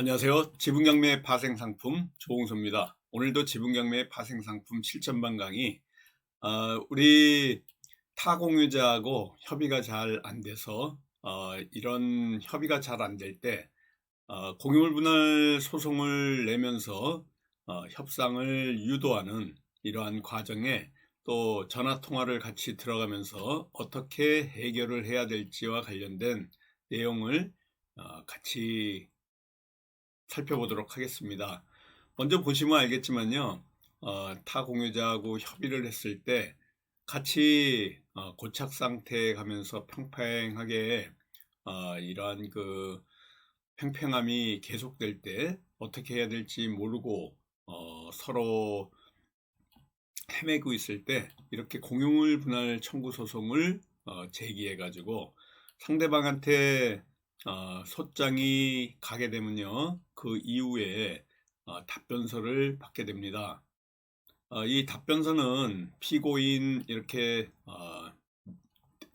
안녕하세요. 지분경매 파생상품 조홍소입니다. 오늘도 지분경매 파생상품 실전반 강의. 어, 우리 타공유자하고 협의가 잘 안 돼서 어, 이런 협의가 잘 안 될 때 어, 공유물 분할 소송을 내면서 어, 협상을 유도하는 이러한 과정에 또 전화 통화를 같이 들어가면서 어떻게 해결을 해야 될지와 관련된 내용을 어, 같이 살펴보도록 하겠습니다. 먼저 보시면 알겠지만요, 어, 타 공유자하고 협의를 했을 때 같이 어, 고착 상태에 가면서 평평하게 어, 이러한 그 팽팽함이 계속될 때 어떻게 해야 될지 모르고 어, 서로 헤매고 있을 때 이렇게 공유물 분할 청구 소송을 어, 제기해 가지고 상대방한테 어, 소장이 가게 되면요 그 이후에 어, 답변서를 받게 됩니다. 어, 이 답변서는 피고인 이렇게 어,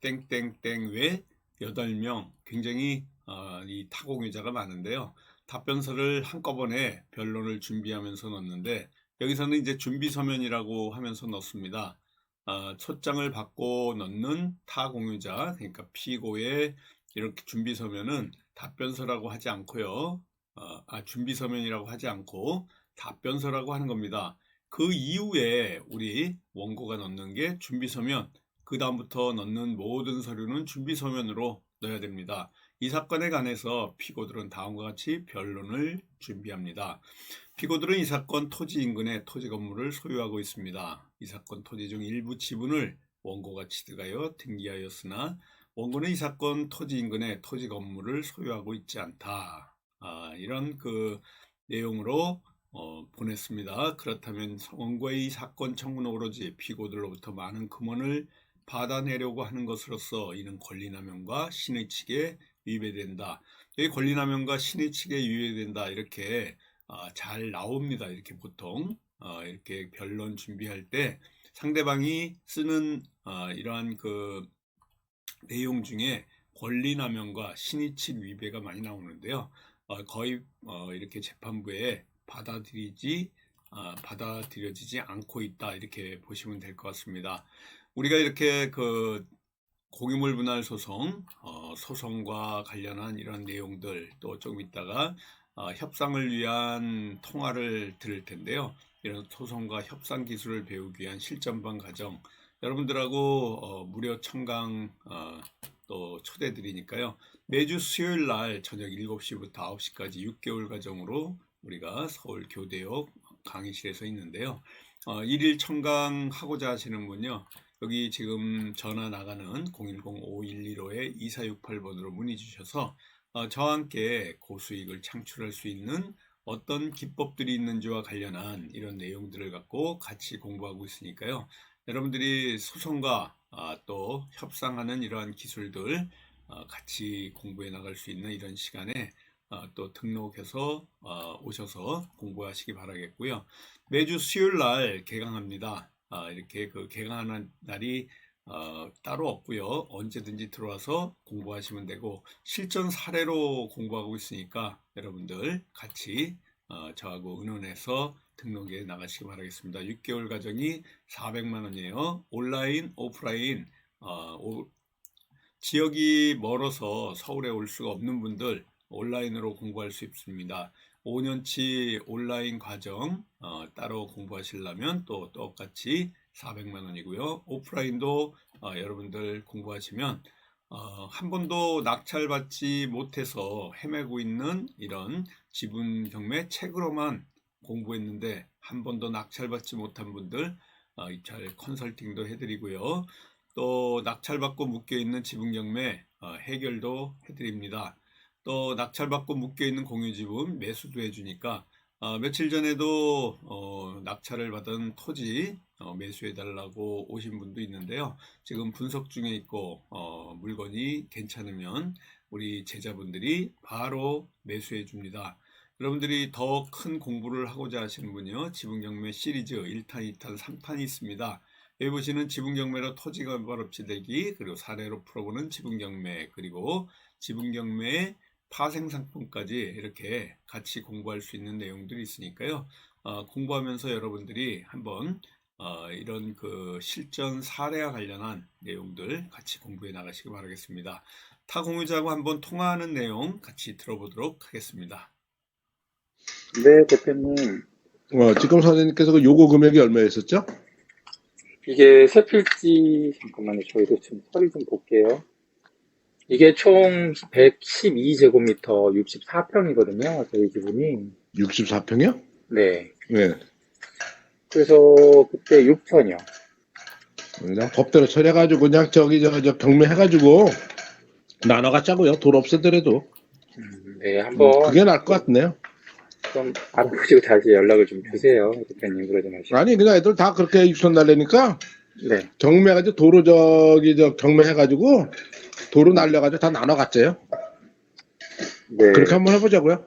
땡땡땡 외 8명 굉장히 어, 이 타공유자가 많은데요. 답변서를 한꺼번에 변론을 준비하면서 넣는데 여기서는 이제 준비 서면이라고 하면서 넣습니다. 어, 초장을 받고 넣는 타공유자 그러니까 피고의 이렇게 준비 서면은 답변서라고 하지 않고요. 어, 아, 준비 서면이라고 하지 않고 답변서라고 하는 겁니다. 그 이후에 우리 원고가 넣는 게 준비 서면, 그 다음부터 넣는 모든 서류는 준비 서면으로 넣어야 됩니다. 이 사건에 관해서 피고들은 다음과 같이 변론을 준비합니다. 피고들은 이 사건 토지 인근에 토지 건물을 소유하고 있습니다. 이 사건 토지 중 일부 지분을 원고가 취득하여 등기하였으나 원고는 이 사건 토지 인근에 토지 건물을 소유하고 있지 않다. 아, 이런 그 내용으로 어, 보냈습니다. 그렇다면 원고의 이 사건 청구는 오로지 피고들로부터 많은 금원을 받아내려고 하는 것으로서 이는 권리남용과 신의 측에 위배된다. 여기 권리남용과 신의 측에 위배된다. 이렇게 어, 잘 나옵니다. 이렇게 보통 어, 이렇게 변론 준비할 때 상대방이 쓰는 어, 이러한 그 내용 중에 권리남용과 신의칙 위배가 많이 나오는데요. 어, 거의 어, 이렇게 재판부에 받아들이지 어, 받아들여지지 않고 있다 이렇게 보시면 될 것 같습니다. 우리가 이렇게 그 공유물 분할 소송, 어, 소송과 관련한 이런 내용들 또 조금 있다가 어, 협상을 위한 통화를 들을 텐데요. 이런 소송과 협상 기술을 배우기 위한 실전반 과정 여러분들하고 어, 무료 청강 어, 또 초대드리니까요. 매주 수요일 날 저녁 7시부터 9시까지 6개월 과정으로 우리가 서울 교대역 강의실에서 있는데요. 어, 1일 청강하고자 하시는 분요. 여기 지금 전화 나가는 010-5115-2468번으로 문의 주셔서 어, 저와 함께 고수익을 창출할 수 있는 어떤 기법들이 있는지와 관련한 이런 내용들을 갖고 같이 공부하고 있으니까요. 여러분들이 소송과 아, 또 협상하는 이러한 기술들 어, 같이 공부해 나갈 수 있는 이런 시간에 어, 또 등록해서 어, 오셔서 공부하시기 바라겠고요. 매주 수요일 날 개강합니다. 아, 이렇게 그 개강하는 날이 따로 없고요. 언제든지 들어와서 공부하시면 되고 실전 사례로 공부하고 있으니까 여러분들 같이 저하고 의논해서 등록에 나가시기 바라겠습니다. 6개월 과정이 400만 원이에요. 온라인, 오프라인, 어, 오, 지역이 멀어서 서울에 올 수가 없는 분들 온라인으로 공부할 수 있습니다. 5년치 온라인 과정 어, 따로 공부하시려면 또 똑같이 400만 원이고요. 오프라인도 어, 여러분들 공부하시면 어, 한 번도 낙찰받지 못해서 헤매고 있는 이런 지분 경매 책으로만 공부했는데 한 번도 낙찰받지 못한 분들 어, 입찰 컨설팅도 해드리고요. 또 낙찰받고 묶여있는 지분경매 어, 해결도 해드립니다. 또 낙찰받고 묶여있는 공유지분 매수도 해주니까 어, 며칠 전에도 어, 낙찰을 받은 토지 어, 매수해달라고 오신 분도 있는데요. 지금 분석 중에 있고 어, 물건이 괜찮으면 우리 제자분들이 바로 매수해 줍니다. 여러분들이 더 큰 공부를 하고자 하시는 분이요. 지분경매 시리즈 1탄, 2탄, 3탄이 있습니다. 여기 보시는 지분경매로 토지가 발업지되기 그리고 사례로 풀어보는 지분경매 그리고 지분경매 파생 상품까지 이렇게 같이 공부할 수 있는 내용들이 있으니까요. 어, 공부하면서 여러분들이 한번 어, 이런 그 실전 사례와 관련한 내용들 같이 공부해 나가시기 바라겠습니다. 타 공유자하고 한번 통화하는 내용 같이 들어보도록 하겠습니다. 네, 대표님. 어, 지금 선생님께서 그 요구 금액이 얼마였었죠? 이게 세 필지, 잠깐만요. 저희도 좀 서류 좀 볼게요. 이게 총 112제곱미터 64평이거든요. 저희 지분이. 64평이요? 네. 네. 그래서 그때 6천이요. 그냥 법대로 처리해가지고 그냥 저기 저, 저 경매해가지고 나눠 갖자고요. 돈 없애더라도. 음, 네, 음, 한번 그게 나을 것 같네요. 좀 알아보시고 다시 연락을 좀 주세요. 대표님, 그러지 마시고. 아니 그냥 애들 다 그렇게 유선 날래니까 네. 경매해가지고 도로 저기 저 경매해가지고 도로 날려가지고 다 나눠 갖자요. 네. 그렇게 한번 해보자고요.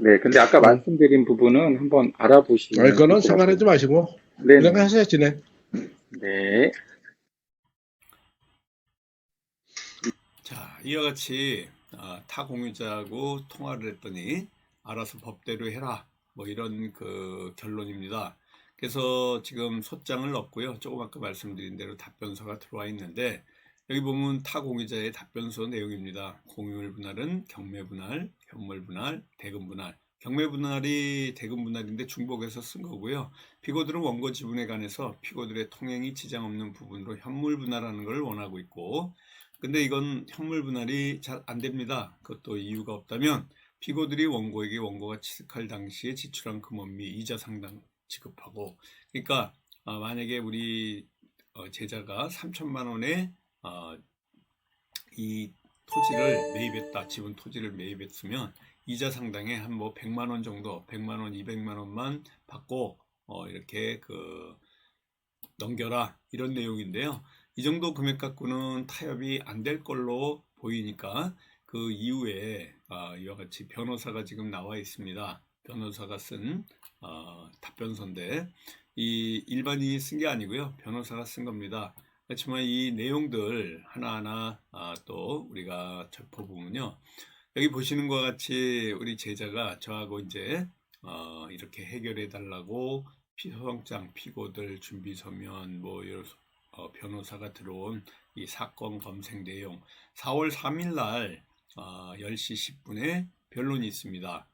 네, 근데 아까 말씀드린 부분은 한번 알아보시면. 아니 그거는 좋을 것 생각하지 마시고. 네. 그냥 하셔야 지내. 네. 자, 이와 같이 아, 타 공유자하고 통화를 했더니 알아서 법대로 해라. 뭐 이런 그 결론입니다. 그래서 지금 소장을 넣었고요. 조금 아까 말씀드린 대로 답변서가 들어와 있는데 여기 보면 타 공유자의 답변서 내용입니다. 공유물 분할은 경매 분할, 현물 분할, 대금 분할. 경매 분할이 대금 분할인데 중복해서 쓴 거고요. 피고들은 원고 지분에 관해서 피고들의 통행이 지장 없는 부분으로 현물 분할하는 걸 원하고 있고 근데 이건 현물 분할이 잘 안 됩니다. 그것도 이유가 없다면 피고들이 원고에게 원고가 취득할 당시에 지출한 금원 및 이자 상당 지급하고 그러니까 어, 만약에 우리 어, 제자가 3천만 원에 어, 이 토지를 매입했다. 지분 토지를 매입했으면 이자 상당의 한뭐 100만 원 정도, 100만 원, 200만 원만 받고 어, 이렇게 그 넘겨라 이런 내용인데요. 이 정도 금액 갖고는 타협이 안 될 걸로 보이니까 그 이후에 아, 이와 같이 변호사가 지금 나와 있습니다. 변호사가 쓴 어, 답변서인데 이 일반인이 쓴 게 아니고요. 변호사가 쓴 겁니다. 그렇지만 이 내용들 하나하나 아, 또 우리가 짚어보면요. 여기 보시는 것 같이 우리 제자가 저하고 이제 어, 이렇게 해결해 달라고 피소장장 피고들 준비 서면 뭐 이런 어, 변호사가 들어온 이 사건 검색 내용 4월 3일 날 어, 10시 10분에 변론이 있습니다.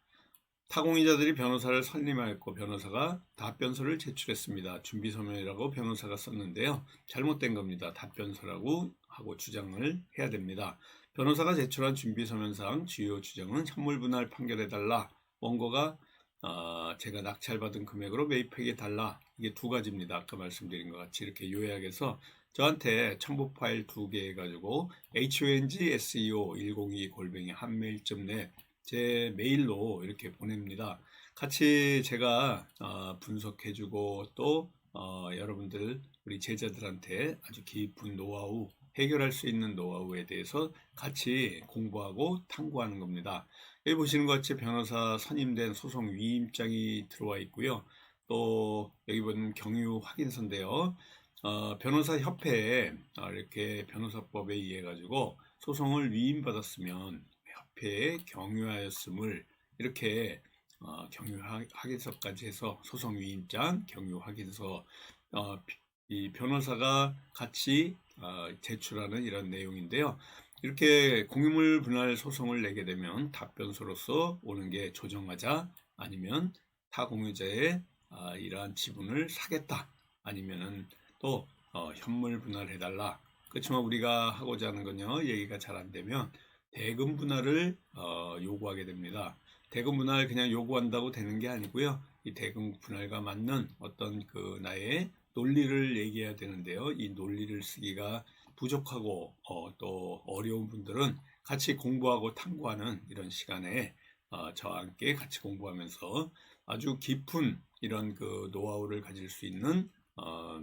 타공이자들이 변호사를 선임하였고 변호사가 답변서를 제출했습니다. 준비 서면이라고 변호사가 썼는데요. 잘못된 겁니다. 답변서라고 하고 주장을 해야 됩니다. 변호사가 제출한 준비 서면상 주요 주장은 현물 분할 판결해 달라. 원고가 어, 제가 낙찰받은 금액으로 매입하게 달라. 이게 두 가지입니다. 아까 말씀드린 것 같이 이렇게 요약해서 저한테 첨부 파일 두개 해가지고 hong seo 102 골뱅이 한메일.net 제 메일로 이렇게 보냅니다. 같이 제가 어, 분석해주고 또 어, 여러분들 우리 제자들한테 아주 깊은 노하우 해결할 수 있는 노하우에 대해서 같이 공부하고 탐구하는 겁니다. 여기 보시는 것 같이 변호사 선임된 소송 위임장이 들어와 있고요. 또 여기 보면 경유 확인서인데요. 어, 변호사 협회에 어, 이렇게 변호사법에 의해 가지고 소송을 위임받았으면 협회에 경유하였음을 이렇게 어, 경유 확- 확인서까지 해서 소송 위임장, 경유 확인서 어, 비- 이 변호사가 같이 어, 제출하는 이런 내용인데요. 이렇게 공유물 분할 소송을 내게 되면 답변서로서 오는 게 조정하자 아니면 타 공유자의 아, 이러한 지분을 사겠다 아니면은 또 어, 현물 분할해 달라. 그렇지만 우리가 하고자 하는 건요 얘기가 잘 안 되면 대금 분할을 어, 요구하게 됩니다. 대금 분할 그냥 요구한다고 되는 게 아니고요. 이 대금 분할과 맞는 어떤 그 나의 논리를 얘기해야 되는데요. 이 논리를 쓰기가 부족하고 어, 또 어려운 분들은 같이 공부하고 탐구하는 이런 시간에 어, 저와 함께 같이 공부하면서 아주 깊은 이런 그 노하우를 가질 수 있는 어,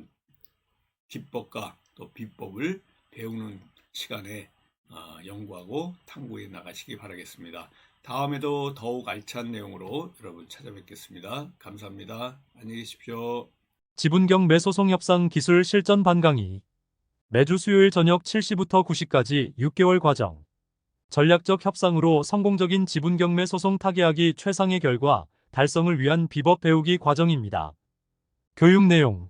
기법과 또 비법을 배우는 시간에 어, 연구하고 탐구해 나가시기 바라겠습니다. 다음에도 더욱 알찬 내용으로 여러분 찾아뵙겠습니다. 감사합니다. 안녕히 계십시오. 지분경 매소송 협상 기술 실전 반 강의 매주 수요일 저녁 7시부터 9시까지 6개월 과정 전략적 협상으로 성공적인 지분 경매 소송 타개하기 최상의 결과 달성을 위한 비법 배우기 과정입니다. 교육 내용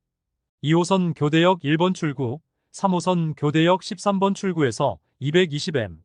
2호선 교대역 1번 출구, 3호선 교대역 13번 출구에서 220M